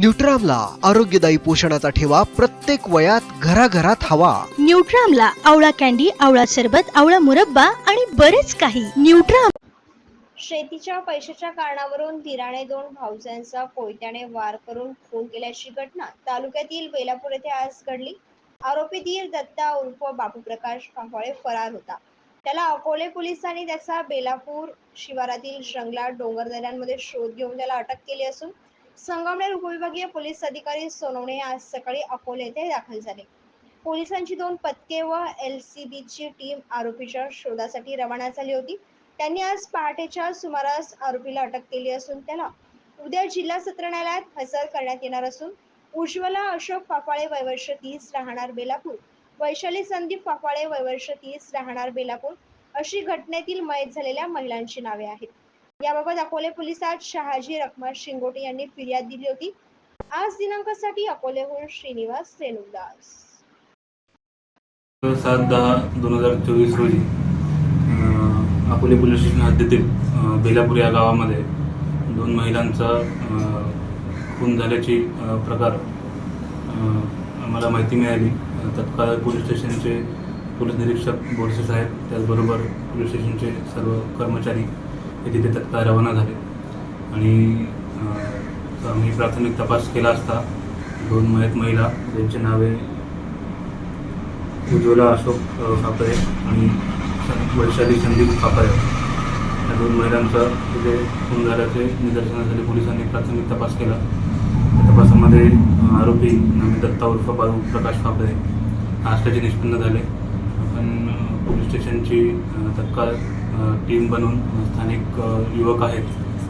न्यूट्रामला आरोग्यदायी पोषणाचा ठेवा प्रत्येक वयात घराघरात हवा. न्यूट्रामला आवळा कॅन्डी आवळा सरबत आवळा मुरब्बा आणि बरेच काही. न्यूट्राम शेतीच्या पैशाच्या कारणावरून धीराने दोन भाऊजांचा कोयत्याने वार करून खून केल्याची घटना तालुक्यातील बेलापूर येथे आज घडली. आरोपी धीर दत्ता उर्फ बापू प्रकाश पाफाळे फरार होता. त्याला अकोले पोलिसांनी त्याचा बेलापूर शिवारातील जंगलात डोंगर दऱ्यांमध्ये शोध घेऊन त्याला अटक केली असून संगमनेर उपविभागीय पोलीस अधिकारी सोनवणे आज सकाळी अकोले येथे दाखल झाले. पोलिसांची दोन पथके व एल सी बीची टीम आरोपीच्या शोधासाठी रवाना झाली होती. त्यांनी आज पहाटेच्या सुमारास आरोपीला अटक केली असून त्याला उद्या जिल्हा सत्र न्यायालयात हजर करण्यात येणार असून उज्ज्वला अशोक पापाळे वयवर्ष तीस राहणार बेलापूर. वैशाली संदीप पापाळे वयवर्ष तीस राहणार बेलापूर अशी घटनेतील मयत झालेल्या महिलांची नावे आहेत. याबाबत अकोले पोलिसात शहाजी रखमा शिंगोटे यांनी फिर्याद दिली होती. आज दिनांकासाठी अकोलेहून श्रीनिवास रेणुदास. सात दहा दोन हजार चोवीस रोजी अं, अकोले पोलीस स्टेशन हद्दीतील अं, बेलापूर या गावामध्ये दोन महिलांचा अं, खून झाल्याची अं, प्रकार अं, आम्हाला माहिती मिळाली. अं, तत्काळ पोलीस स्टेशनचे पोलीस निरीक्षक बोरसे साहेब त्याचबरोबर पोलीस स्टेशनचे सर्व कर्मचारी हे तिथे तत्काळ रवाना झाले. आणि आम्ही प्राथमिक तपास केला असता. दोन मयत महिला ज्यांची नावे उज्ज्वला अशोक खापरे कापरे आणि वैशाली संदीप कापरे या दोन महिलांचा तिथे खून झाल्याचे निदर्शनासाठी पोलिसांनी प्राथमिक तपास केला. त्या तपासामध्ये आरोपी नामी दत्ता उर्फ बाळू प्रकाश कापरे असल्याचे निष्पन्न झाले. आपण पोलीस स्टेशनची तत्काळ टीम बनवून स्थानिक युवक आहेत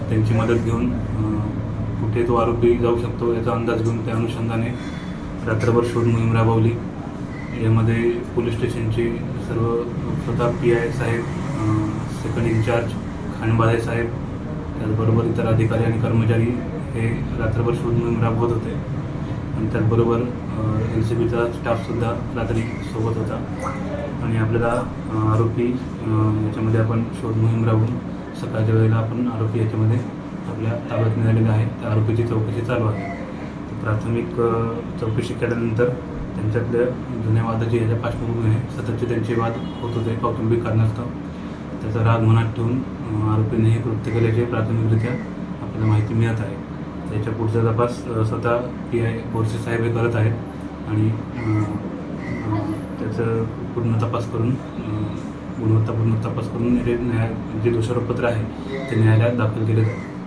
त्यांची मदत घेऊन कुठे तो आरोपी जाऊ शकतो याचा अंदाज घेऊन त्या अनुषंगाने रात्रभर शोध मोहीम राबवली. यामध्ये पोलीस स्टेशनचे सर्व स्वतः पी आय साहेब सेकंड इन्चार्ज खांडबाळे साहेब त्याचबरोबर इतर अधिकारी आणि कर्मचारी हे रात्रभर शोध मोहीम राबवत होते. आणि त्याचबरोबर एन सी बीचा स्टाफसुद्धा रात्री सोबत होता. आणि आपल्याला आरोपी याच्यामध्ये आपण शोध मोहीम राबवून सकाळच्या वेळेला आपण आरोपी याच्यामध्ये आपल्या ताब्यात मिळालेला आहे. त्या आरोपीची चौकशी चालू आहे. प्राथमिक चौकशी केल्यानंतर त्यांच्यातल्या जुन्या वादाची याच्या पार्श्वभूमीने सततचे त्यांचे वाद होत होते कौटुंबिक कारणास्तव. त्याचा राग मनात ठेवून आरोपीने हे कृत्य केल्याचे प्राथमिकरित्या आपल्याला माहिती मिळत आहे. त्याच्या पुढचा तपास स्वतः पी आय बोरसे साहेब हे करत आहेत. आणि त्याचं पूर्ण तपास करून गुणवत्तापूर्ण तपास करून जे म्हणजे दोषारोपपत्र आहे ते न्यायालयात दाखल केले जाते